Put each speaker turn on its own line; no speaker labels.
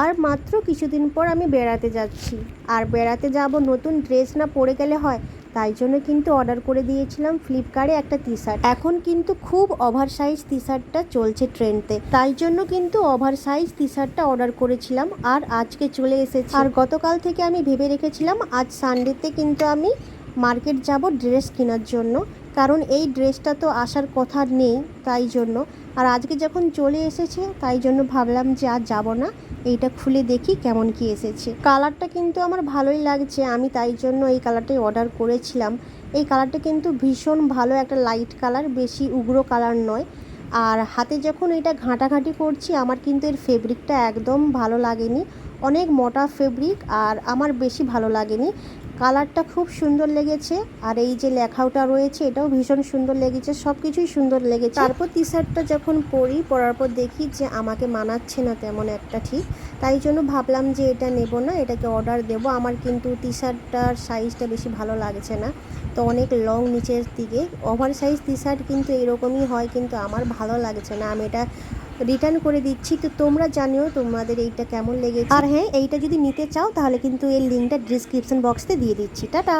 আর মাত্র কিছুদিন পর আমি বেড়াতে যাচ্ছি। আর বেড়াতে যাব নতুন ড্রেস না পরে গেলে হয়, তাই জন্য কিন্তু অর্ডার করে দিয়েছিলাম ফ্লিপকার্টে একটা টি শার্ট এখন কিন্তু খুব ওভার সাইজ টি শার্টটা চলছে ট্রেন্ডে, তাই জন্য কিন্তু ওভার সাইজ টি শার্টটা অর্ডার করেছিলাম আর আজকে চলে এসেছে। আর গতকাল থেকে আমি ভেবে রেখেছিলাম আজ সানডেতে কিন্তু আমি মার্কেট যাব ড্রেস কেনার জন্য। কারণ এই ড্রেসটা তো আসার কথা নেই তাই জন্য। আর আজকে যখন চলে এসেছে, তাই জন্য ভাবলাম যে আর যাব না। এইটা খুলে দেখি কেমন কি এসেছে। কালারটা কিন্তু আমার ভালোই লাগছে, আমি তাই জন্য এই কালারটাই অর্ডার করেছিলাম। এই কালারটা কিন্তু ভীষণ ভালো একটা লাইট কালার, বেশি উগ্র কালার নয়। আর হাতে যখন এটা ঘাঁটাঘাঁটি করছি, আমার কিন্তু এর ফেব্রিকটা একদম ভালো লাগেনি। অনেক মোটা ফেব্রিক আর আমার বেশি ভালো লাগেনি। কালারটা খুব সুন্দর লেগেছে, আর এই যে লেখাওটা রয়েছে, এটাও ভীষণ সুন্দর লেগেছে সব কিছুই সুন্দর লেগেছে। তারপর টি শার্টটা যখন পরি, পরার পর দেখি যে আমাকে মানাচ্ছে না তেমন একটা ঠিক, তাই জন্য ভাবলাম যে এটা নেব না, এটাকে অর্ডার দেব। আমার কিন্তু টি শার্টটার সাইজটা বেশি ভালো লাগছে না, তো অনেক লং নিচের দিকে। ওভার সাইজ টি শার্ট কিন্তু এরকমই হয়, কিন্তু আমার ভালো লাগছে না। আমি এটা রিটার্ন করে দিচ্ছি। তো তোমরা জানিও তোমাদের এইটা কেমন লেগেছে। আর হ্যাঁ এইটা যদি নিতে চাও তাহলে কিন্তু এর লিঙ্কটা ডিসক্রিপশন বক্সতে দিয়ে দিচ্ছি। টাটা!